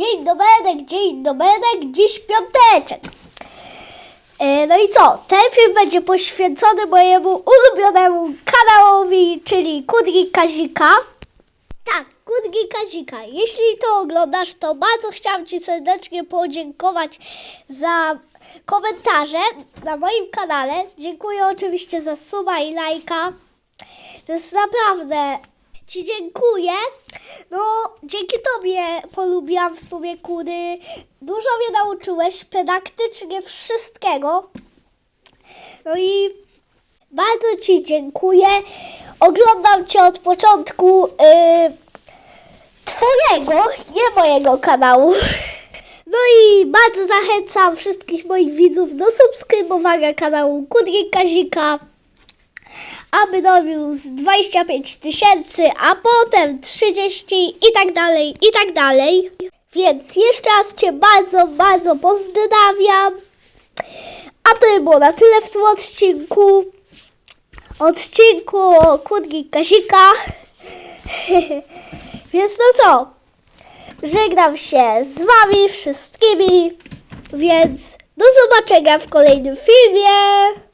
dzień dobry, dzień dobry, dziś piąteczek. E, No i co? Ten film będzie poświęcony mojemu ulubionemu kanałowi, czyli Kudri Kazika. Tak, Kudri Kazika. Jeśli to oglądasz, to bardzo chciałam Ci serdecznie podziękować za komentarze na moim kanale. Dziękuję oczywiście za suba i lajka. To jest naprawdę. Ci dziękuję. No, dzięki Tobie polubiłam w sumie kury. Dużo mnie nauczyłeś, praktycznie wszystkiego. No i bardzo Ci dziękuję. Oglądam Cię od początku yy, Twojego, nie mojego kanału. No i bardzo zachęcam wszystkich moich widzów do subskrybowania kanału Kudry Kazika aby dobił z 25 tysięcy, a potem 30 i tak dalej, i tak dalej. Więc jeszcze raz Cię bardzo, bardzo pozdrawiam. A to by było na tyle w tym odcinku. Odcinku o Kudri Kazika. Więc no co? Żegnam się z Wami wszystkimi. Więc do zobaczenia w kolejnym filmie.